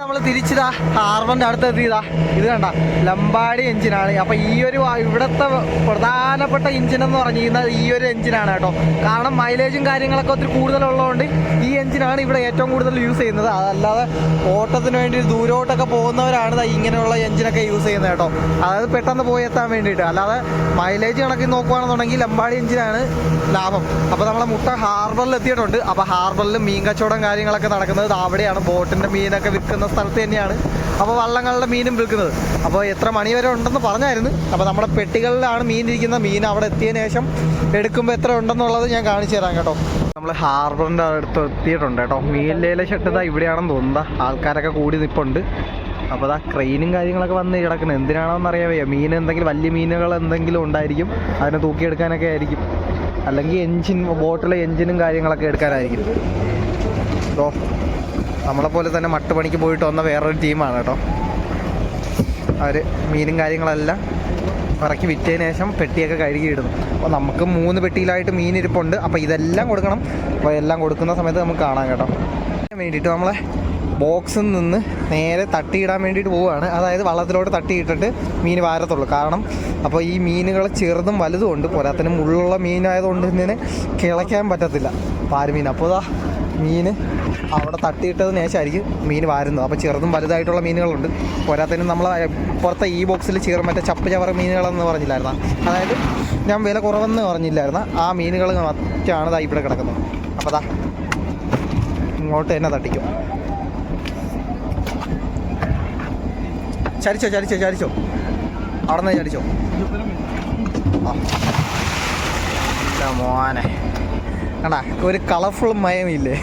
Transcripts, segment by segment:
നമ്മൾ തിരിച്ചതാ ഹാർബറിന്റെ അടുത്ത് എത്തിയതാ. ഇത് കണ്ട ലംബാടി എഞ്ചിനാണ്. അപ്പൊ ഈ ഒരു ഇവിടത്തെ പ്രധാനപ്പെട്ട എഞ്ചിൻ എന്ന് പറഞ്ഞിരുന്നത് ഈ ഒരു എഞ്ചിനാണ് കേട്ടോ. കാരണം മൈലേജും കാര്യങ്ങളൊക്കെ ഒത്തിരി കൂടുതലുള്ളതുകൊണ്ട് ഈ എഞ്ചിനാണ് ഇവിടെ ഏറ്റവും കൂടുതൽ യൂസ് ചെയ്യുന്നത്. അതല്ലാതെ ഓട്ടത്തിന് വേണ്ടി ദൂരോട്ടൊക്കെ പോകുന്നവരാണ് ഇങ്ങനെയുള്ള എഞ്ചിനൊക്കെ യൂസ് ചെയ്യുന്നത് കേട്ടോ. അതായത് പെട്ടെന്ന് പോയി എത്താൻ വേണ്ടിയിട്ട്. അല്ലാതെ മൈലേജ് കണക്കിൽ നോക്കുകയാണെന്നുണ്ടെങ്കിൽ ലംബാടി എഞ്ചിനാണ് ലാഭം. അപ്പോൾ നമ്മളെ മുട്ട ഹാർബറിൽ എത്തിയിട്ടുണ്ട്. അപ്പോൾ ഹാർബറിൽ മീൻ കച്ചവടം കാര്യങ്ങളൊക്കെ നടക്കുന്നത് അവിടെയാണ്. ബോട്ടിന്റെ മീനൊക്കെ വിൽക്കുന്ന സ്ഥലത്ത് തന്നെയാണ്. അപ്പോൾ വള്ളങ്ങളുടെ മീനും വിൽക്കുന്നത്. അപ്പോൾ എത്ര മണി വരെ ഉണ്ടെന്ന് പറഞ്ഞായിരുന്നു. അപ്പോൾ നമ്മുടെ പെട്ടികളിലാണ് മീൻ ഇരിക്കുന്ന മീൻ അവിടെ എത്തിയതിന് ശേഷം എടുക്കുമ്പോൾ എത്ര ഉണ്ടെന്നുള്ളത് ഞാൻ കാണിച്ചു തരാം കേട്ടോ. നമ്മൾ ഹാർബറിന്റെ അടുത്ത് എത്തിയിട്ടുണ്ട് കേട്ടോ. മീൻ ലേല ഇതാ ഇവിടെയാണെന്ന് തോന്നുന്നത് ആൾക്കാരൊക്കെ കൂടി നിൽപ്പുണ്ട് അപ്പോൾ അതാ ക്രെയിനും കാര്യങ്ങളൊക്കെ വന്ന് കിടക്കുന്നത് എന്തിനാണോന്ന് അറിയാൻ വയ്യ മീൻ എന്തെങ്കിലും വലിയ മീനുകൾ എന്തെങ്കിലും ഉണ്ടായിരിക്കും. അതിനെ തൂക്കിയെടുക്കാനൊക്കെ ആയിരിക്കും. അല്ലെങ്കിൽ എൻജിൻ ബോട്ടിലെ എൻജിനും കാര്യങ്ങളൊക്കെ എടുക്കാനായിരിക്കും. ഇതോ നമ്മളെ പോലെ തന്നെ മട്ടുപണിക്ക് പോയിട്ട് വന്ന വേറൊരു ടീമാണ് കേട്ടോ. അവർ മീനും കാര്യങ്ങളെല്ലാം ഇറക്കി വിറ്റതിന് ശേഷം പെട്ടിയൊക്കെ കഴുകിയിടുന്നു. അപ്പോൾ നമുക്ക് മൂന്ന് പെട്ടിയിലായിട്ട് മീൻ ഇരിപ്പുണ്ട് അപ്പോൾ ഇതെല്ലാം കൊടുക്കണം. അപ്പോൾ എല്ലാം കൊടുക്കുന്ന സമയത്ത് നമുക്ക് കാണാം കേട്ടോ. വേണ്ടിയിട്ട് നമ്മളെ ബോക്സിൽ നിന്ന് നേരെ തട്ടിയിടാൻ വേണ്ടിയിട്ട് പോവുകയാണ്. അതായത് വള്ളത്തിലോട്ട് തട്ടിയിട്ടിട്ട് മീൻ വാരത്തുള്ളൂ. കാരണം അപ്പോൾ ഈ മീനുകൾ ചെറുതും വലുതും ഉണ്ട്. പോരാത്തിന് മുള്ളുള്ള മീനായതുകൊണ്ട് ഇതിനെ കിളയ്ക്കാൻ പറ്റത്തില്ല. പാരമീൻ അപ്പോൾ ഇതാ മീൻ അവിടെ തട്ടിയിട്ടതിന് ശേഷമായിരിക്കും മീൻ വാരുന്നത്. അപ്പോൾ ചെറുതും വലുതായിട്ടുള്ള മീനുകളുണ്ട്. പോരാത്തതിനും നമ്മൾ പുറത്തെ ഈ ബോക്സിൽ ചീറ മറ്റേ ചപ്പ് ചവറ മീനുകളെന്ന് പറഞ്ഞില്ലായിരുന്ന? അതായത് ഞാൻ വില കുറവെന്ന് പറഞ്ഞില്ലായിരുന്ന? ആ മീനുകൾ മറ്റാണ് ദാ ഇവിടെ കിടക്കുന്നത്. അപ്പോൾ അതാ ഇങ്ങോട്ട് തന്നെ തട്ടിക്കും. ചരിച്ചോ ചരിച്ചോ ചരിച്ചോ? അവിടെ നിന്ന് ചരിച്ചോ? ആ. ഇതാ മോനെ. കണ്ടാ ഒരു കളർഫുൾ മയമില്ലേ?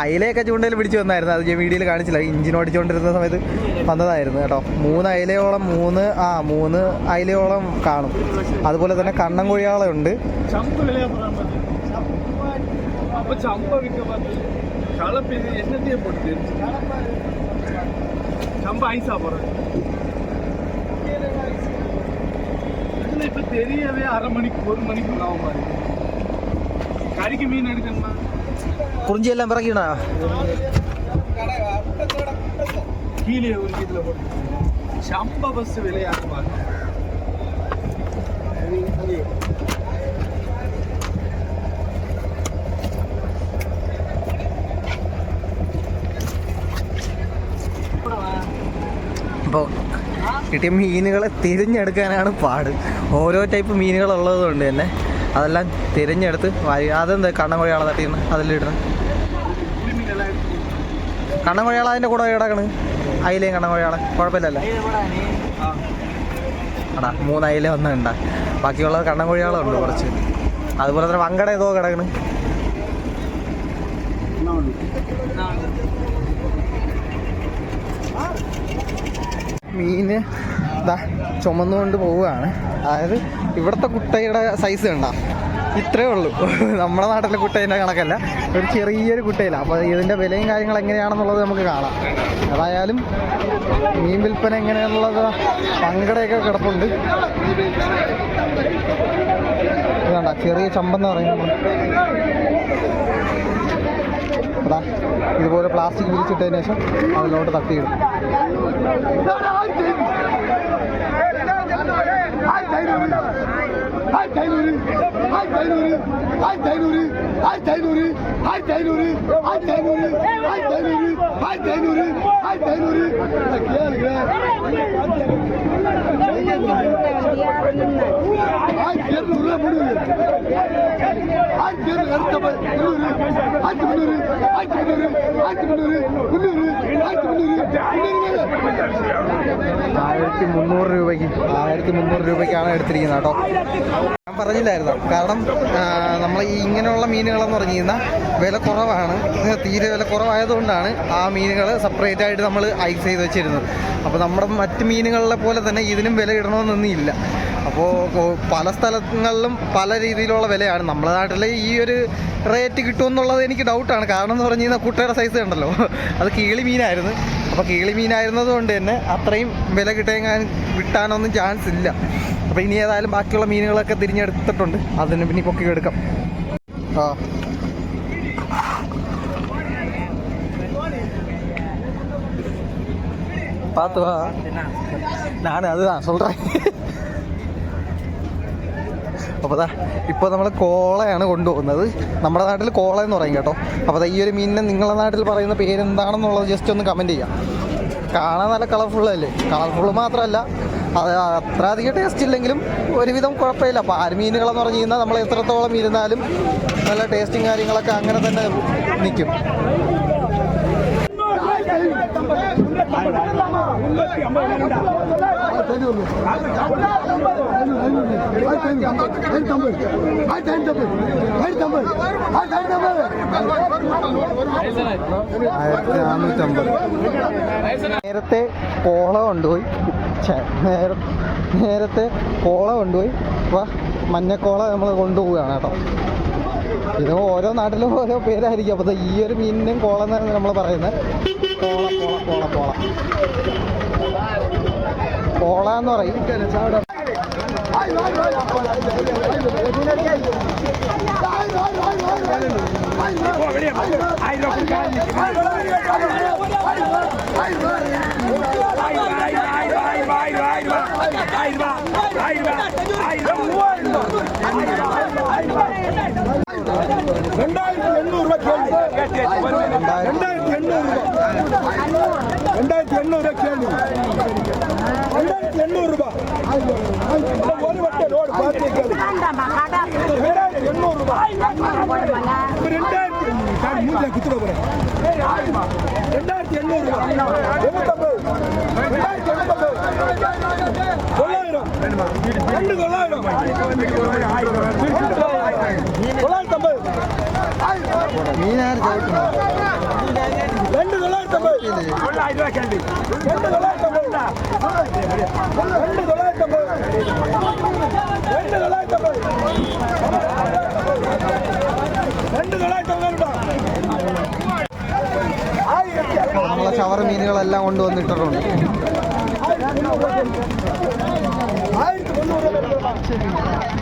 അയിലയൊക്കെ ചൂണ്ടയിൽ പിടിച്ചു വന്നായിരുന്നു. അത് ഞാൻ വീഡിയോയിൽ കാണിച്ചില്ല. ഇഞ്ചിൻ ഓടിച്ചുകൊണ്ടിരുന്ന സമയത്ത് വന്നതായിരുന്നു കേട്ടോ. മൂന്ന് അയിലയോളം മൂന്ന് ആ മൂന്ന് അയിലയോളം കാണും. അതുപോലെ തന്നെ കണ്ണൻ കോഴിയാളുണ്ട് ഇപ്പൊ തെരിയവേ അരമണിക്കൂർ മണിക്കൂർ மணிக்கு കുറിഞ്ചിയെല്ലാം പിറക്കിണോ கீழே ஒரு இதுல போட்டு சம்ப பஸ் விளையாட்டு பாருங்க അപ്പോൾ കിട്ടിയ മീനുകളെ തിരഞ്ഞെടുക്കാനാണ് പാട് ഓരോ ടൈപ്പ് മീനുകൾ ഉള്ളതുകൊണ്ട് തന്നെ അതെല്ലാം തിരഞ്ഞെടുത്ത് അതെന്താ കണ്ണൻകുഴയാളെ തട്ടിന്ന്? അതിലിടുന്നത്. കണ്ണൻകുഴയാളെ അതിന്റെ കൂടെ ഇടക്കണ്. അയിലയും കണ്ണൻകുഴയാളെ കുഴപ്പമില്ലല്ലോ. അടാ മൂന്ന് അയില ഒന്നുണ്ട ബാക്കിയുള്ളത് കണ്ണൻകുഴയാളം ഉണ്ട് കുറച്ച്. അതുപോലെ തന്നെ വങ്കട ഏതോ കിടക്കണ്. മീന് ഇതാ ചുമന്നുകൊണ്ട് പോവുകയാണ്. അതായത് ഇവിടുത്തെ കുട്ടയുടെ സൈസ് കണ്ട ഇത്രേ ഉള്ളൂ നമ്മുടെ നാട്ടിലെ കുട്ടേന്റെ കണക്കല്ല ഒരു ചെറിയൊരു കുട്ടയില്ല അപ്പോൾ ഇതിന്റെ വിലയും കാര്യങ്ങൾ എങ്ങനെയാണെന്നുള്ളത് നമുക്ക് കാണാം അതായാലും മീൻ വിൽപ്പന എങ്ങനെയുള്ളത് പങ്കടയൊക്കെ കിടപ്പുണ്ട് ഇത് കണ്ട ചെറിയ ചമ്പെന്ന് പറയുമ്പോൾ അതാ ഇതുപോലെ പ്ലാസ്റ്റിക് വിരിച്ചിട്ടതിന് ശേഷം അതിലോട്ട് തട്ടിയിടും ஆயிரத்தி ஐநூறு ஆயிரத்தி ஐநூறு ஆயிரத்தி ஐநூறு ஆயிரத்தி ஐநூறு ஆயிரத்தி ஐநூறு ஆயிரத்தி ஐநூறு ஆயிரத்தி ஐநூறு. ஆயிரத்தி ஐநூறு ஆயிரத்தி ஐநூறு கேளுங்க ആയിരത്തി മുന്നൂറ് രൂപയ്ക്ക് ആയിരത്തി മുന്നൂറ് രൂപയ്ക്കാണ് എടുത്തിരിക്കുന്നത് കേട്ടോ. ഞാൻ പറഞ്ഞില്ലായിരുന്നു? കാരണം നമ്മൾ ഈ ഇങ്ങനെയുള്ള മീനുകളെന്ന് പറഞ്ഞു കഴിഞ്ഞാൽ വില കുറവാണ്. തീരെ വില കുറവായതുകൊണ്ടാണ് ആ മീനുകൾ സെപ്പറേറ്റ് ആയിട്ട് നമ്മൾ ഐസ് ചെയ്ത് വെച്ചിരുന്നത്. അപ്പോൾ നമ്മുടെ മറ്റ് മീനുകളിലെ പോലെ തന്നെ ഇതിനും വില ഇടണമെന്നൊന്നും ഇല്ല. അപ്പോൾ പല സ്ഥലങ്ങളിലും പല രീതിയിലുള്ള വിലയാണ് നമ്മുടെ നാട്ടിൽ ഈ ഒരു റേറ്റ് കിട്ടുമെന്നുള്ളത് എനിക്ക് ഡൗട്ടാണ് കാരണം എന്ന് പറഞ്ഞു കഴിഞ്ഞാൽ കുട്ടയുടെ സൈസ് കണ്ടല്ലോ അത് കീളി മീനായിരുന്നു അപ്പോൾ കീളി മീനായിരുന്നത് കൊണ്ട് തന്നെ അത്രയും വില കിട്ടാൻ കിട്ടാനൊന്നും ചാൻസ് ഇല്ല അപ്പോൾ ഇനി ഏതായാലും ബാക്കിയുള്ള മീനുകളൊക്കെ തിരിഞ്ഞെടുത്തിട്ടുണ്ട് അതിന് പിന്നെ പൊക്കി എടുക്കാം ആ பார்த்து வா நான் அதுதான் சொல்கிறேன் അപ്പോൾ അതാ ഇപ്പോൾ നമ്മൾ കോളയാണ് കൊണ്ടുപോകുന്നത്. നമ്മുടെ നാട്ടിൽ കോള എന്ന് പറയും കേട്ടോ. അപ്പോൾ ഈ ഒരു മീനിനെ നിങ്ങളുടെ നാട്ടിൽ പറയുന്ന പേരെന്താണെന്നുള്ളത് ജസ്റ്റ് ഒന്ന് കമന്റ് ചെയ്യാം. കാണാൻ നല്ല കളർഫുൾ അല്ലേ? കളർഫുൾ മാത്രമല്ല അത് അത്ര അധികം ടേസ്റ്റ് ഇല്ലെങ്കിലും ഒരുവിധം കുഴപ്പമില്ല. അപ്പോൾ ആര് മീനുകളെന്ന് പറഞ്ഞു കഴിഞ്ഞാൽ നമ്മൾ എത്രത്തോളം ഇരുന്നാലും നല്ല ടേസ്റ്റും കാര്യങ്ങളൊക്കെ അങ്ങനെ തന്നെ നിൽക്കും നേരത്തെ കോള കൊണ്ടുപോയി. നേരത്തെ കോള കൊണ്ടുപോയി. അപ്പോൾ മഞ്ഞക്കോള നമ്മൾ കൊണ്ടുപോവുകയാണ് കേട്ടോ. ഇത് ഓരോ നാട്ടിലും ഓരോ പേരായിരിക്കും. അപ്പോൾ ഈ ഒരു മീനിനും കോള എന്നാണ് നമ്മൾ പറയുന്നത്. Cola cola cola cola cola എന്ന് പറയും. ரெண்டாயிரத்தி எண்ணூறு ரூபாய். கேள்வி ரெண்டாயிரத்தி எண்ணூறு ரூபாய் ரெண்டாயிரத்தி எண்ணூறு ரூபாய் கேள்வி ரெண்டாயிரத்தி எண்ணூறு ரூபாய் ஒரு வட்ட ரோடு பார்த்து ரெண்டாயிரத்தி எண்ணூறு ரூபாய் ரெண்டாயிரத்தி மூஞ்சில குத்துட போறேன் ரெண்டாயிரத்தி எண்ணூறு ரூபாய் எண்ணூத்தம்பது ரெண்டாயிரத்தி எண்ணூத்தம்பது தொள்ளாயிரம் ரெண்டு தொள்ளாயிரம் தொள்ளாயிரத்தி ஐம்பது മീനാര് ചോദിക്കുന്നത് ரெண்டு தொள்ளாயிரத்தி ஐம்பது ரெண்டு தொள்ளாயிரத்தி ஐம்பது ரெண்டு தொள்ளாயிரத்தி ஐம்பது ரெண்டு தொள்ளாயிரத்தி ஐம்பது ரெண்டு தொள்ளாயிரத்தி ஐம்பது ஆயிரத்தி നമ്മളെ ചവർ മീനുകളെല്ലാം കൊണ്ടുവന്നിട്ടിട്ടുണ്ട് Onu oraya veriyorum.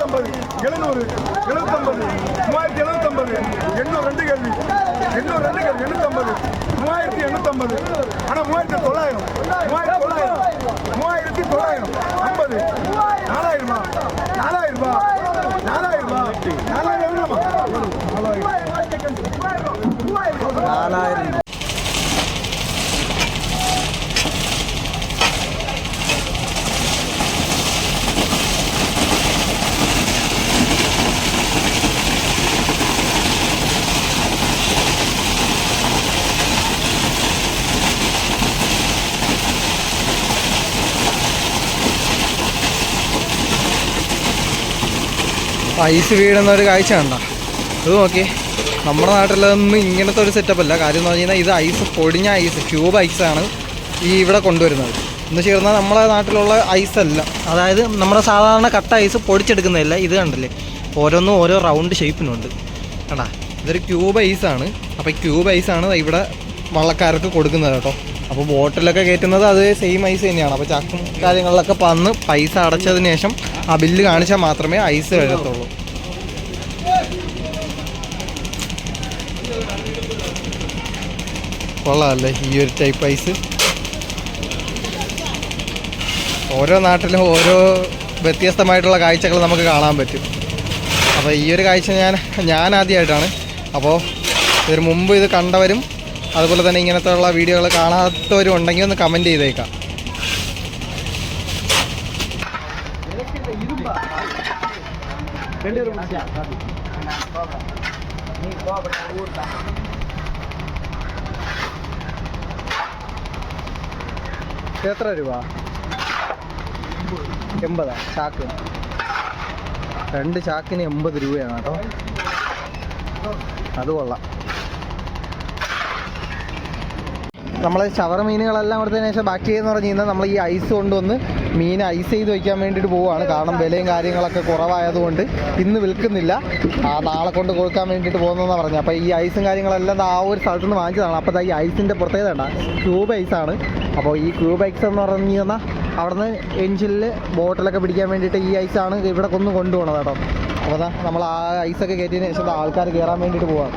எழுநூறு எழுநூத்தம்பது மூவாயிரத்தி எழுநூத்தம்பது எண்ணூறு ரெண்டு கேள்வி. எண்ணூறு ரெண்டு கேள்வி எண்ணூத்தம்பது மூவாயிரத்தி எண்ணூத்தம்பது. ஆனால் மூவாயிரத்தி தொள்ளாயிரம் மூவாயிரத்தி தொள்ளாயிரம் மூவாயிரத்தி தொள்ளாயிரம் ஐம்பது. நாலாயிரமா? நாலாயிரம்? ரூபா நாலாயிரம் ரூபா நாலாயிரம். நாலாயிரம். ഐസ് വീഴുന്ന ഒരു കാഴ്ച കണ്ട? ഇത് നോക്കി. നമ്മുടെ നാട്ടിലൊന്നും ഇങ്ങനത്തെ ഒരു സെറ്റപ്പ് അല്ല. കാര്യം എന്ന് പറഞ്ഞു കഴിഞ്ഞാൽ ഇത് ഐസ് പൊടിഞ്ഞ ഐസ് ക്യൂബ് ഐസാണ് ഈ ഇവിടെ കൊണ്ടുവരുന്നത്. എന്ന് ചേർന്നാൽ നമ്മളെ നാട്ടിലുള്ള അല്ല. അതായത് നമ്മുടെ സാധാരണ കട്ട ഐസ് പൊടിച്ചെടുക്കുന്നതല്ല ഇത് കണ്ടില്ലേ? ഓരോന്നും ഓരോ റൗണ്ട് ഷേപ്പിനുണ്ട് കണ്ടാ? ഇതൊരു ക്യൂബ് ഐസാണ് അപ്പോൾ ക്യൂബ് ഐസാണ് ഇവിടെ വള്ളക്കാർക്ക് കൊടുക്കുന്നത് കേട്ടോ. അപ്പോൾ ബോട്ടിലൊക്കെ കയറ്റുന്നത് അത് സെയിം ഐസ് തന്നെയാണ്. അപ്പോൾ ചക്കും കാര്യങ്ങളിലൊക്കെ വന്ന് പൈസ അടച്ചതിന് ശേഷം ആ ബില്ല് കാണിച്ചാൽ മാത്രമേ ഐസ് വരത്തുള്ളൂ. കൊള്ളാമല്ലേ ഈ ഒരു ടൈപ്പ് ഐസ്. ഓരോ നാട്ടിലും ഓരോ വ്യത്യസ്തമായിട്ടുള്ള കാഴ്ചകൾ നമുക്ക് കാണാൻ പറ്റും. അപ്പോൾ ഈ ഒരു കാഴ്ച ഞാൻ ഞാൻ ആദ്യമായിട്ടാണ്. അപ്പോൾ ഇതിന് മുമ്പ് ഇത് കണ്ടവരും അതുപോലെ തന്നെ ഇങ്ങനത്തെ ഉള്ള വീഡിയോകൾ കാണാത്തവരും ഉണ്ടെങ്കിൽ ഒന്ന് കമന്റ് ചെയ്തേക്കാം. എത്ര രൂപ? എൺപതാ? ചാക്ക്. രണ്ട് ചാക്കിന് എൺപത് രൂപയാണ് കേട്ടോ. അത് കൊള്ളാം. നമ്മൾ ചവറ മീനുകളെല്ലാം കൊടുത്തതിന് ശേഷം ബാക്കി എന്ന് പറഞ്ഞു കഴിഞ്ഞാൽ നമ്മൾ ഈ ഐസ് കൊണ്ടുവന്ന് മീൻ ഐസ് ചെയ്ത് വയ്ക്കാൻ വേണ്ടിയിട്ട് പോവുകയാണ്. കാരണം വിലയും കാര്യങ്ങളൊക്കെ കുറവായതുകൊണ്ട് ഇന്ന് വിൽക്കുന്നില്ല. ആ നാളെ കൊണ്ട് കൊടുക്കാൻ വേണ്ടിയിട്ട് പോകുന്നതെന്നാണ് പറഞ്ഞത്. അപ്പോൾ ഈ ഐസും കാര്യങ്ങളെല്ലാം ആ ഒരു സ്ഥലത്ത് നിന്ന് വാങ്ങിച്ചതാണ്. അപ്പോൾ ഈ ഐസിന്റെ പ്രത്യേകത ഉണ്ട് ക്യൂബ് ഐസാണ് അപ്പോൾ ഈ ക്യൂബ് ഐസ് എന്ന് പറഞ്ഞു കഴിഞ്ഞാൽ അവിടുന്ന് എഞ്ചിനിൽ ബോട്ടിലൊക്കെ പിടിക്കാൻ വേണ്ടിയിട്ട് ഈ ഐസാണ് ഇവിടെ കൊന്ന് കൊണ്ടുപോകണത് കേട്ടോ. അപ്പോൾ നമ്മൾ ആ ഐസൊക്കെ കയറ്റിയതിന് ശേഷം ആൾക്കാർ കയറാൻ വേണ്ടിയിട്ട് പോവാണ്.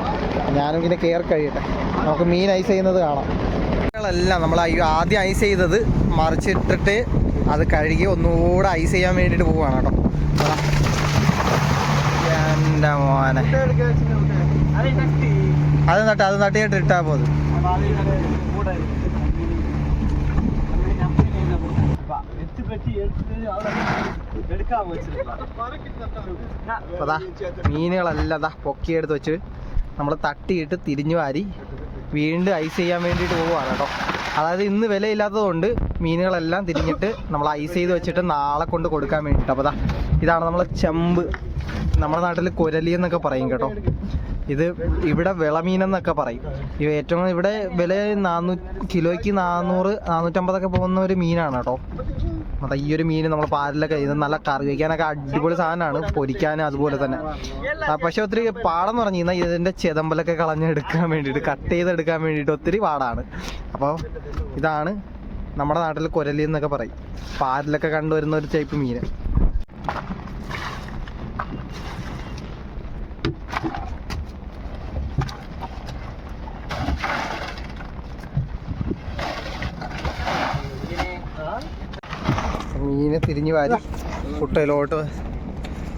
ഞാനും ഇങ്ങനെ കയറി കഴിയട്ടെ. നമുക്ക് മീൻ ഐസ് ചെയ്യുന്നത് കാണാം. എല്ലാം നമ്മൾ ആദ്യം ഐസ് ചെയ്തത് മറിച്ചിട്ടിട്ട് അത് കഴുകി ഒന്നുകൂടെ ഐസ് ചെയ്യാൻ വേണ്ടിയിട്ട് പോവുകയാണ് കേട്ടോ. എന്റെ മോനെ. അത് നട്ട് അത് നട്ടിയിട്ട് ഇട്ടാ പോത് അതാ മീനുകളെല്ലാം പൊക്കിയെടുത്ത് വെച്ച് നമ്മൾ തട്ടിയിട്ട് തിരിഞ്ഞു വാരി വീണ്ടും ഐസ് ചെയ്യാൻ വേണ്ടിയിട്ട് പോവുകയാണ് കേട്ടോ. അതായത് ഇന്ന് വിലയില്ലാത്തതുകൊണ്ട് മീനുകളെല്ലാം തിരിഞ്ഞിട്ട് നമ്മൾ ഐസ് ചെയ്ത് വെച്ചിട്ട് നാളെ കൊണ്ട് കൊടുക്കാൻ വേണ്ടിയിട്ട്. അപ്പോൾ അതാ ഇതാണ് നമ്മളെ ചെമ്പ്. നമ്മുടെ നാട്ടിൽ കുരലി എന്നൊക്കെ പറയും കേട്ടോ. ഇത് ഇവിടെ വിളമീനെന്നൊക്കെ പറയും. ഇത് ഏറ്റവും ഇവിടെ വില നാനൂ കിലോയ്ക്ക് നാനൂറ് നാനൂറ്റമ്പതൊക്കെ പോകുന്ന ഒരു മീനാണ് കേട്ടോ. അതാ ഈ ഒരു മീൻ നമ്മൾ പാലിലൊക്കെ ഇത് നല്ല കറി വയ്ക്കാനൊക്കെ അടിപൊളി സാധനമാണ്. പൊരിക്കാനും അതുപോലെ തന്നെ. പക്ഷെ ഒത്തിരി പാടെന്ന് പറഞ്ഞു കഴിഞ്ഞാൽ ഇതിന്റെ ചെതമ്പലൊക്കെ കളഞ്ഞെടുക്കാൻ വേണ്ടിയിട്ട് കട്ട് ചെയ്തെടുക്കാൻ വേണ്ടിയിട്ട് ഒത്തിരി പാടാണ്. അപ്പോൾ ഇതാണ് നമ്മുടെ നാട്ടിൽ കുരലി എന്നൊക്കെ പറയും. പാലിലൊക്കെ കണ്ടുവരുന്ന ഒരു ടൈപ്പ് മീൻ മീനെ തിരിഞ്ഞ് വാരി കുട്ടയിലോട്ട്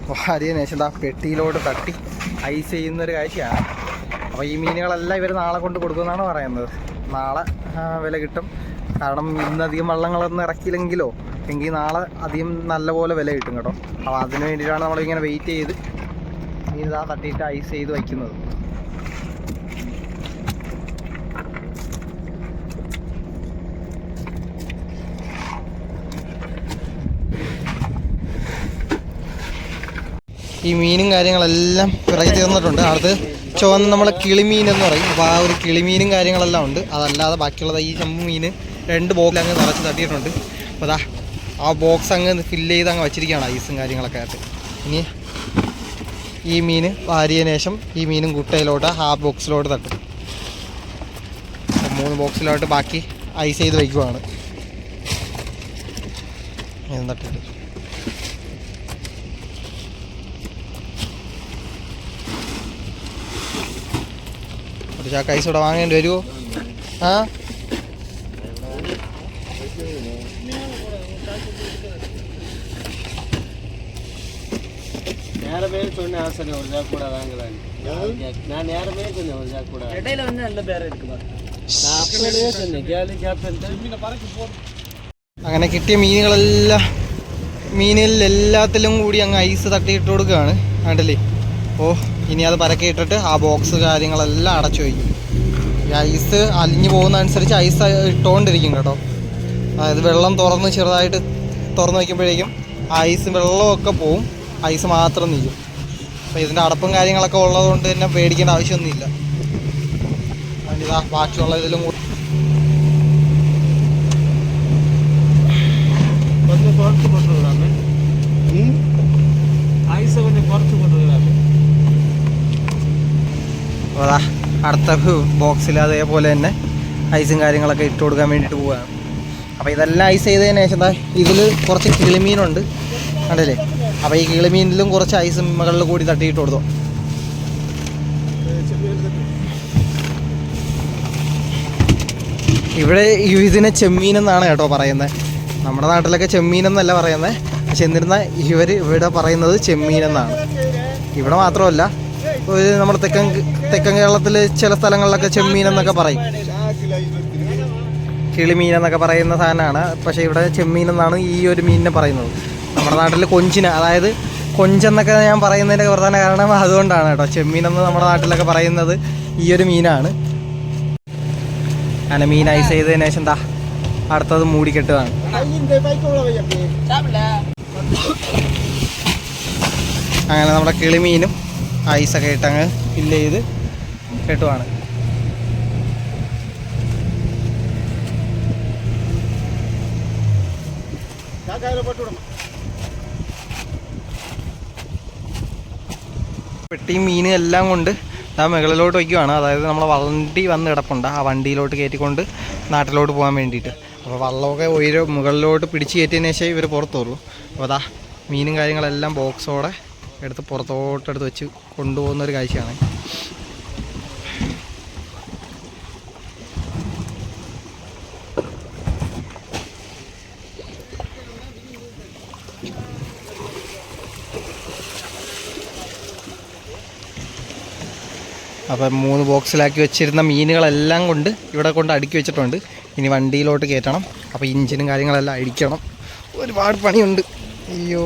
വാരിയതിനു ശേഷം ആ പെട്ടിയിലോട്ട് തട്ടി ഐസ് ചെയ്യുന്നൊരു കാഴ്ചയാണ് അപ്പോൾ ഈ മീനുകളെല്ലാം ഇവർ നാളെ കൊണ്ട് കൊടുക്കുമെന്നാണ് പറയുന്നത്. നാളെ വില കിട്ടും. കാരണം ഇന്നധികം വള്ളങ്ങളൊന്നും ഇറക്കിയില്ലെങ്കിലോ എങ്കിൽ നാളെ അധികം നല്ലപോലെ വില കിട്ടും കേട്ടോ. അപ്പോൾ അതിന് വേണ്ടിയിട്ടാണ് നമ്മളിങ്ങനെ വെയിറ്റ് ചെയ്ത് മീൻ ഇതാ തട്ടിയിട്ട് ഐസ് ചെയ്ത് വയ്ക്കുന്നത്. ഈ മീനും കാര്യങ്ങളെല്ലാം ഫ്രൈ തീർന്നിട്ടുണ്ട്. അടുത്ത് ചുവന്ന നമ്മളെ കിളിമീൻ എന്ന് പറയും. അപ്പോൾ ആ ഒരു കിളിമീനും കാര്യങ്ങളെല്ലാം ഉണ്ട്. അതല്ലാതെ ബാക്കിയുള്ളത് ഈ ചെമ്പ് മീൻ രണ്ട് ബോക്സിൽ അങ്ങ് നിറച്ച് തട്ടിയിട്ടുണ്ട്. അപ്പോൾ അതാ ആ ബോക്സ് അങ്ങ് ഫില്ല് ചെയ്ത് അങ്ങ് വെച്ചിരിക്കുകയാണ് ഐസും കാര്യങ്ങളൊക്കെ ആയിട്ട്. ഇനി ഈ മീൻ വാരിയ ശേഷം ഈ മീനും കുട്ടയിലോട്ട് ആ ബോക്സിലോട്ട് തട്ടും. മൂന്ന് ബോക്സിലോട്ട് ബാക്കി ഐസ് ചെയ്ത് വയ്ക്കുവാണ് ഇത് ഒരു ചാക്ക് ഐസ് ഇവിടെ വാങ്ങേണ്ടി വരുമോ ആ நேரமே சொன்னேன் ஆசை ஒரு ஜாக் கூட வாங்கலான்னு நான் நேரமே சொன்னேன் ஒரு ஜாக் கூட இடையில வந்து நல்ல பேர் இருக்குமா நான் அப்படியே சொன்னேன் கேளு கேப்டன் അങ്ങനെ കിട്ടിയ മീനുകളെല്ലാം മീനിൽ എല്ലാത്തിലും കൂടി അങ്ങ് ഐസ് തട്ടിയിട്ട് കൊടുക്കുകയാണ് കണ്ടില്ലേ ഓ ഇനി അത് പരക്കെ ഇട്ടിട്ട് ആ ബോക്സ് കാര്യങ്ങളെല്ലാം അടച്ചു വയ്ക്കും. ഈ ഐസ് അലിഞ്ഞു പോകുന്ന അനുസരിച്ച് ഐസ് ഇട്ടുകൊണ്ടിരിക്കും കേട്ടോ. അതായത് വെള്ളം തുറന്ന് ചെറുതായിട്ട് തുറന്ന് വയ്ക്കുമ്പോഴേക്കും ഐസ് വെള്ളമൊക്കെ പോവും. ഐസ് മാത്രം നിൽക്കും അപ്പോൾ ഇതിന്റെ അടപ്പും കാര്യങ്ങളൊക്കെ ഉള്ളതുകൊണ്ട് തന്നെ പേടിക്കേണ്ട ആവശ്യമൊന്നുമില്ല. ഇതാ ബാക്കിയുള്ള ഇതിലും അതാ അടുത്ത ബോക്സിൽ അതേപോലെ തന്നെ ഐസും കാര്യങ്ങളൊക്കെ ഇട്ട് കൊടുക്കാൻ വേണ്ടിയിട്ട് പോവുകയാണ് അപ്പോൾ ഇതെല്ലാം ഐസ് ചെയ്തതിന് ശേഷം ഇതിൽ കുറച്ച് കിളിമീനുണ്ട്. കണ്ടില്ലേ? അപ്പോൾ ഈ കിളിമീനിലും കുറച്ച് ഐസ് മുകളിൽ കൂടി തട്ടിയിട്ട് കൊടുത്തു. ഇവിടെ ഇതിനെ ചെമ്മീൻ എന്നാണ് കേട്ടോ പറയുന്നത്. നമ്മുടെ നാട്ടിലൊക്കെ ചെമ്മീൻ എന്നല്ല പറയുന്നത്. പക്ഷെ എന്നിരുന്നാൽ ഇവർ ഇവിടെ പറയുന്നത് ചെമ്മീൻ എന്നാണ്. ഇവിടെ മാത്രമല്ല ഒരു നമ്മുടെ തെക്കൻ തെക്കൻ കേരളത്തിൽ ചില സ്ഥലങ്ങളിലൊക്കെ ചെമ്മീൻ എന്നൊക്കെ പറയും. കിളിമീൻ എന്നൊക്കെ പറയുന്ന സാധനമാണ്. പക്ഷേ ഇവിടെ ചെമ്മീൻ എന്നാണ് ഈ ഒരു മീനിനെ പറയുന്നത്. നമ്മുടെ നാട്ടിൽ കൊഞ്ചിന് അതായത് കൊഞ്ചെന്നൊക്കെ ഞാൻ പറയുന്നതിന്റെ പ്രധാന കാരണം അതുകൊണ്ടാണ് കേട്ടോ. ചെമ്മീൻ എന്ന് നമ്മുടെ നാട്ടിലൊക്കെ പറയുന്നത് ഈ ഒരു മീനാണ്. അങ്ങനെ മീൻ ഐസ് ചെയ്തതിന് ശേഷം എന്താ അടുത്തത് മൂടിക്കെട്ടുകയാണ് അങ്ങനെ നമ്മുടെ കിളിമീനും ഐസൊക്കെ ഇട്ടങ്ങ് ഫില്ല് ചെയ്ത് കെട്ടുമാണ് പെട്ടിയും മീനും എല്ലാം കൊണ്ട് ആ മുകളിലോട്ട് വയ്ക്കുവാണ്. അതായത് നമ്മളെ വണ്ടി വന്ന് കിടപ്പുണ്ട്. ആ വണ്ടിയിലോട്ട് കയറ്റിക്കൊണ്ട് നാട്ടിലോട്ട് പോകാൻ വേണ്ടിയിട്ട്. അപ്പോൾ വള്ളമൊക്കെ ഉയര മുകളിലോട്ട് പിടിച്ച് കയറ്റിയതിന് ശേഷം ഇവർ പുറത്തുള്ളൂ. അപ്പോൾ അതാ മീനും കാര്യങ്ങളെല്ലാം ബോക്സോടെ എടുത്ത് പുറത്തോട്ടെടുത്ത് വെച്ച് കൊണ്ടുപോകുന്ന ഒരു കാഴ്ചയാണ്. അപ്പം മൂന്ന് ബോക്സിലാക്കി വെച്ചിരുന്ന മീനുകളെല്ലാം കൊണ്ട് ഇവിടെ കൊണ്ട് അടുക്കി വെച്ചിട്ടുണ്ട്. ഇനി വണ്ടിയിലോട്ട് കയറ്റണം. അപ്പോൾ ഇഞ്ചിനും കാര്യങ്ങളെല്ലാം അടിക്കണം. ഒരുപാട് പണിയുണ്ട്. അയ്യോ.